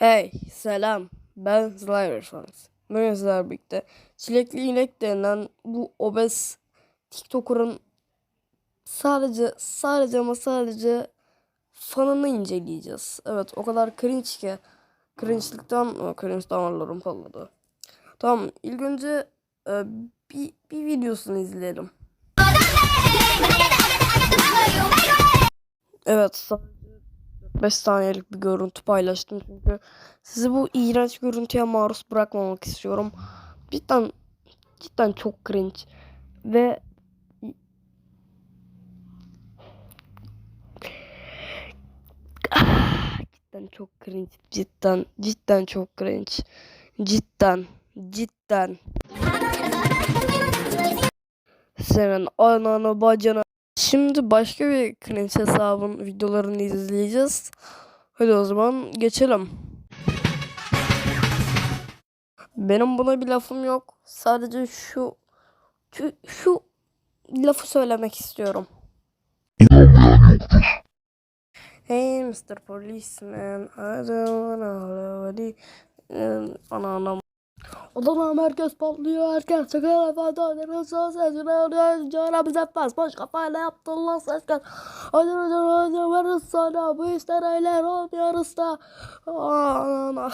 Hey, selam. Ben Slayer Fans. Bugün sizlerle birlikte Çilekli İnek denilen bu obez TikToker'ın sadece sadece ama sadece fanını inceleyeceğiz. Evet, o kadar cringe ki cringe'likten o, cringe damarlarım patladı. Tamam, ilk önce e, bir, bir videosunu izleyelim. Evet, 5 saniyelik bir görüntü paylaştım çünkü sizi bu iğrenç görüntüye maruz bırakmamak istiyorum. Cidden cidden çok cringe ve cidden çok cringe cidden cidden çok cringe cidden cidden senin ananı bacını Şimdi başka bir cringe hesabın videolarını izleyeceğiz. Hadi o zaman geçelim. Benim buna bir lafım yok. Sadece şu şu, şu lafı söylemek istiyorum. Hey Mr. Policeman, I don't wanna. Ana anam. Odadan herkes patlıyor, herkes çıkıyor efendim, neresi sesini alıyor, cana bize fas, boş kafayla yaptın lan ses gel. Hadi hadi hadi varız sana, bu işler öyle olmuyoruz da. Ana.